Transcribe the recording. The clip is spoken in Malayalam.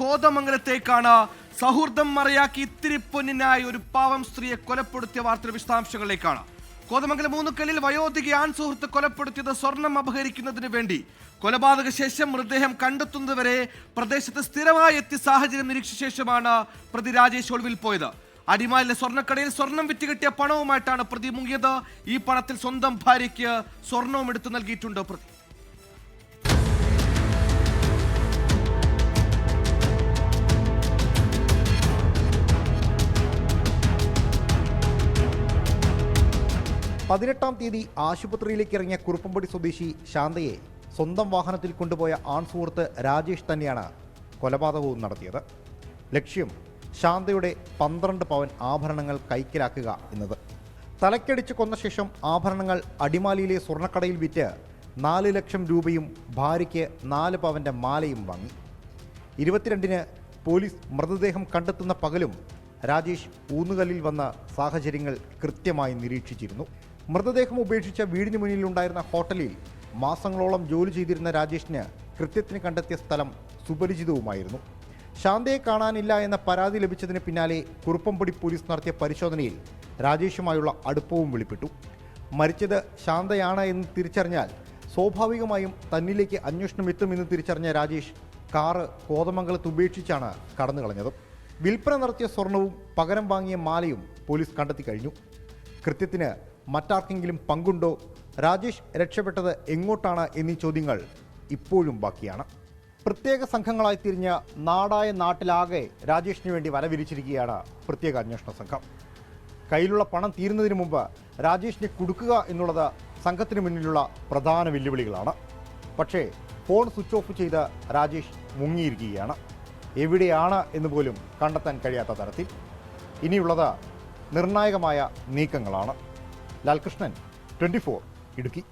കോതമംഗലത്തേക്കാണ് സൗഹൃദം മറയാക്കി ഇത്തിരി പൊന്നിനായി ഒരു പാവം സ്ത്രീയെ കൊലപ്പെടുത്തിയ വാർത്തയുടെ വിശദാംശങ്ങളിലേക്കാണ്. കോതമംഗലം മൂന്നുക്കലിൽ വയോധിക ആൺ സുഹൃത്ത് കൊലപ്പെടുത്തിയത് സ്വർണം അപഹരിക്കുന്നതിന് വേണ്ടി. കൊലപാതക ശേഷം മൃതദേഹം കണ്ടെത്തുന്നതുവരെ പ്രദേശത്ത് സ്ഥിരമായി എത്തിയ സാഹചര്യം നിരീക്ഷിച്ച ശേഷമാണ് പ്രതി രാജേഷ് ഒളിവിൽ പോയത്. അടിമാലിലെ സ്വർണക്കടയിൽ സ്വർണം വിറ്റുകിട്ടിയ പണവുമായിട്ടാണ് പ്രതി മുങ്ങിയത്. ഈ പണത്തിൽ സ്വന്തം ഭാര്യയ്ക്ക് സ്വർണവും എടുത്തു നൽകിയിട്ടുണ്ട് പ്രതി. പതിനെട്ടാം തീയതി ആശുപത്രിയിലേക്ക് ഇറങ്ങിയ കുറുപ്പംപടി സ്വദേശി ശാന്തയെ സ്വന്തം വാഹനത്തിൽ കൊണ്ടുപോയ ആൺ സുഹൃത്ത് രാജേഷ് തന്നെയാണ് കൊലപാതകവും നടത്തിയത്. ലക്ഷ്യം ശാന്തയുടെ പന്ത്രണ്ട് പവൻ ആഭരണങ്ങൾ കൈക്കലാക്കുക എന്നത്. തലക്കടിച്ച് കൊന്ന ശേഷം ആഭരണങ്ങൾ അടിമാലിയിലെ സ്വർണക്കടയിൽ വിറ്റ് നാല് ലക്ഷം രൂപയും ഭാര്യയ്ക്ക് നാല് പവന്റെ മാലയും വാങ്ങി. ഇരുപത്തിരണ്ടിന് പോലീസ് മൃതദേഹം കണ്ടെത്തുന്ന പകലും രാജേഷ് ഊന്നുകല്ലിൽ വന്ന സാഹചര്യങ്ങൾ കൃത്യമായി നിരീക്ഷിച്ചിരുന്നു. മൃതദേഹം ഉപേക്ഷിച്ച വീടിന് മുന്നിലുണ്ടായിരുന്ന ഹോട്ടലിൽ മാസങ്ങളോളം ജോലി ചെയ്തിരുന്ന രാജേഷിന് കൃത്യത്തിന് കണ്ടെത്തിയ സ്ഥലം സുപരിചിതവുമായിരുന്നു. ശാന്തയെ കാണാനില്ല എന്ന പരാതി ലഭിച്ചതിന് പിന്നാലെ കുറുപ്പംപടി പോലീസ് നടത്തിയ പരിശോധനയിൽ രാജേഷുമായുള്ള അടുപ്പവും വെളിപ്പെട്ടു. മരിച്ചത് ശാന്തയാണ് എന്ന് തിരിച്ചറിഞ്ഞാൽ സ്വാഭാവികമായും തന്നിലേക്ക് അന്വേഷണം എത്തുമെന്ന് തിരിച്ചറിഞ്ഞ രാജേഷ് കാറ് കോതമംഗലത്ത് ഉപേക്ഷിച്ചാണ് കടന്നു കളഞ്ഞത്. വിൽപ്പന നടത്തിയ സ്വർണവും പകരം വാങ്ങിയ മാലയും പോലീസ് കണ്ടെത്തി കഴിഞ്ഞു. കൃത്യത്തിന് മറ്റാർക്കെങ്കിലും പങ്കുണ്ടോ? രാജേഷ് രക്ഷപ്പെട്ടത് എങ്ങോട്ടാണ് എന്നീ ചോദ്യങ്ങൾ ഇപ്പോഴും ബാക്കിയാണ്. പ്രത്യേക സംഘങ്ങളായി തിരിഞ്ഞ നാടായ നാട്ടിലാകെ രാജേഷിന് വേണ്ടി വലവിരിച്ചിരിക്കുകയാണ് പ്രത്യേക അന്വേഷണ സംഘം. കയ്യിലുള്ള പണം തീരുന്നതിന് മുമ്പ് രാജേഷിനെ കൊടുക്കുക എന്നുള്ളത് സംഘത്തിന് മുന്നിലുള്ള പ്രധാന വെല്ലുവിളികളാണ്. പക്ഷേ ഫോൺ സ്വിച്ച് ഓഫ് ചെയ്ത് രാജേഷ് മുങ്ങിയിരിക്കുകയാണ്. എവിടെയാണ് എന്ന് പോലും കണ്ടെത്താൻ കഴിയാത്ത തരത്തിൽ. ഇനിയുള്ളത് നിർണായകമായ നീക്കങ്ങളാണ്. ലാൽകൃഷ്ണൻ. ട്വന്റി ഇടുക്കി.